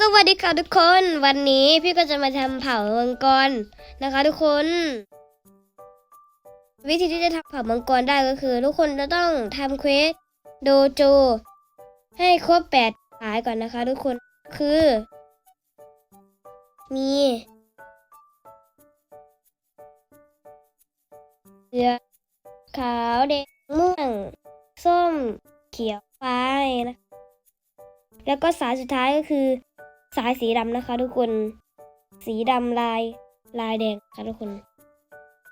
สวัสดีค่ะทุกคนวันนี้พี่ก็จะมาทำเผามังกรนะคะทุกคน วิธีที่จะทำเผามังกรได้ก็คือ ทุกคนจะต้องทำเควสโดโจ ให้ครบแปดสายก่อนนะคะ ทุกคนคือ มีเหลือขาวแดงม่วง ส้มเขียวฟ้านะแล้วก็สายสุดท้ายก็คือ สายสีดำนะคะ ทุกคน สีดำลายลายแดงค่ะทุกคน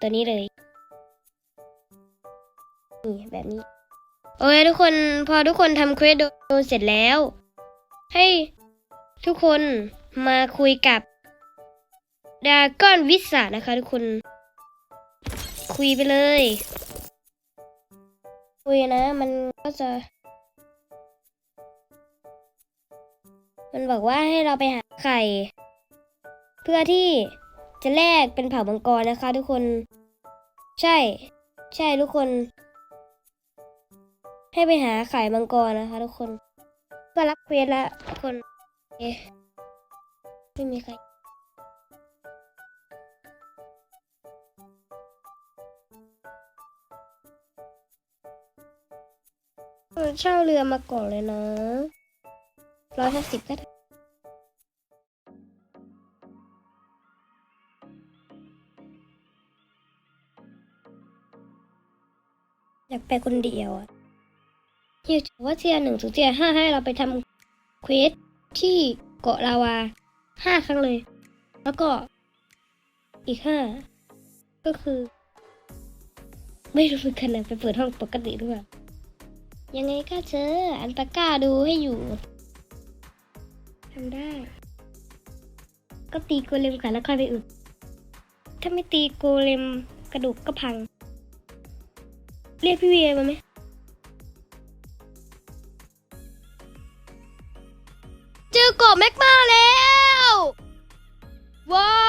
ตัวนี้เลยนี่แบบนี้ โอเคทุกคนพอทุกคนทำเควสโดนเสร็จแล้ว ให้ทุกคนมาคุยกับดาก้อนวิสานะคะ ทุกคน คุยไปเลย คุยนะ มันก็จะ มันบอกว่าให้เราไปหาไข่ เพื่อที่จะแลกเป็นเผ่ามังกรนะคะ ทุกคน ใช่ ใช่ทุกคน ให้ไปหาไข่มังกรนะคะ ทุกคนก็รับเควสล้วทุกคนไม่มีใครเออเช่าเรือมาก่อนเลยนะ ร้อยห้าสิบก็ได้อยากไปคนเดียวอะอยากจะว่าเทียหนึ่งถึงเทียห้าให้เราไปทำเควสที่เกาะลาวาห้าครั้งเลย แล้วก็อีกห้าก็คือ ไม่รู้เหมือนกันนะไปเปิดห้องปกติด้วยยังไงก็เจออันตะกร้าดูให้อยู่ ทำได้ ก็ตีโกเลมก่อนแล้วค่อยไปอุด ถ้าไม่ตีโกเลมกระดูกก็พัง เรียกพี่เวียมาไหมเจอกบแมกมาแล้ว ว้า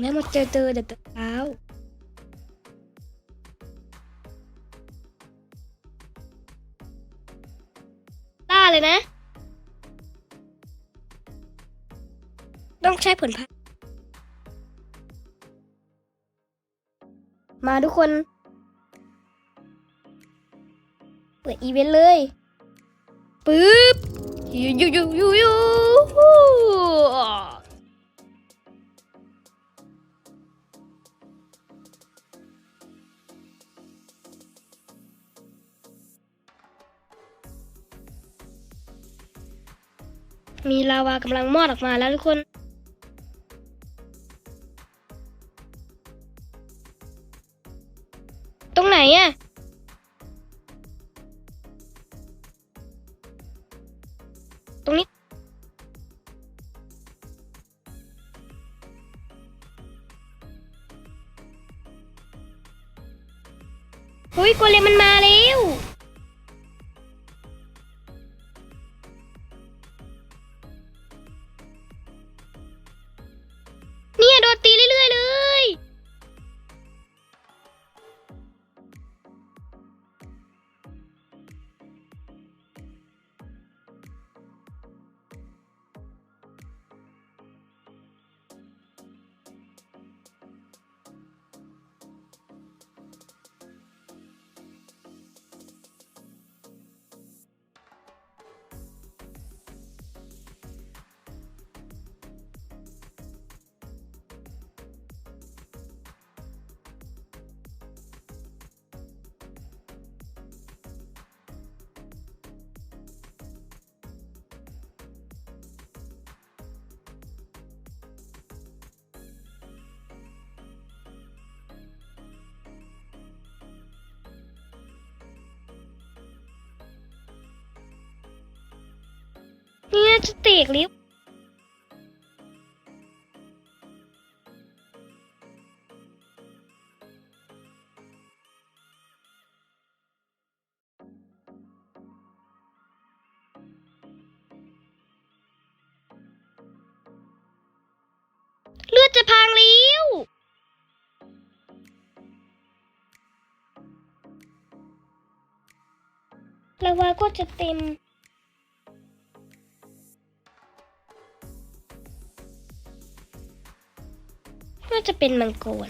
แล้วมาเจอเจอเดี๋ยวเช้าต้าเลยนะ ต้องใช้ผลพัดมาทุกคน เปิดอีเวนต์เลยปึ๊บยูยูยูยูยู มีลาวากำลังมอดออกมาแล้วทุกคน ตรงไหนอะตรงนี้เฮ้ยโกเลมมันมาแล้วเนี่ย จะเตกลิ้วเลือดจะพังแล้วลาวาก็จะเต็ม น่าจะเป็นมังกร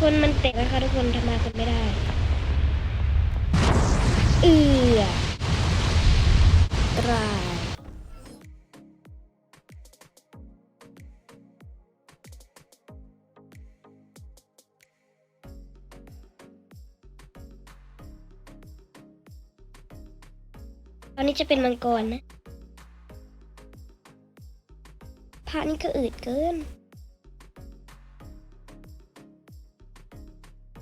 คนมันเตะนะคะทุกคนทำลายคนไม่ได้ เอือตรายตอนนี้จะเป็นมังกรนะพระนี่ก็อืดเกิน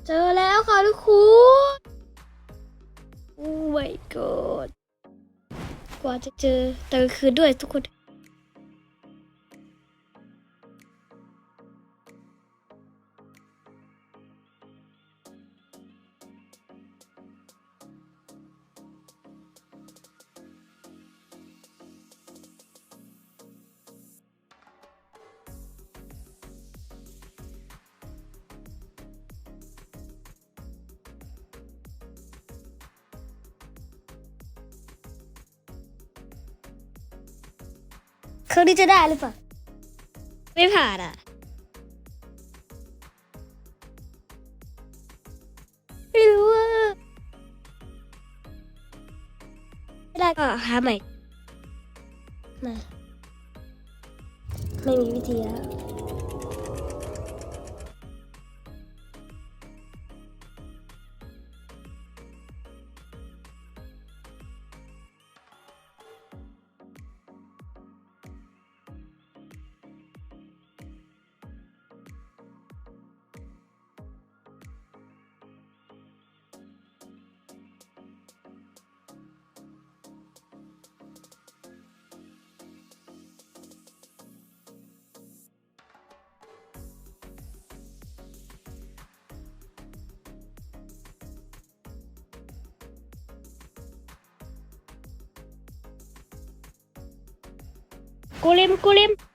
เจอแล้วค่ะทุกคนโอ้ my god กว่าจะเจอแต่กลางคือด้วยทุกคน รั้งนี้จะได้หรือเปล่า ไม่ผ่านอะไม่รู้ว่าไม่ได้ก็หาใหม่มาไม่มีวิธีแล้ว Golem, Golem.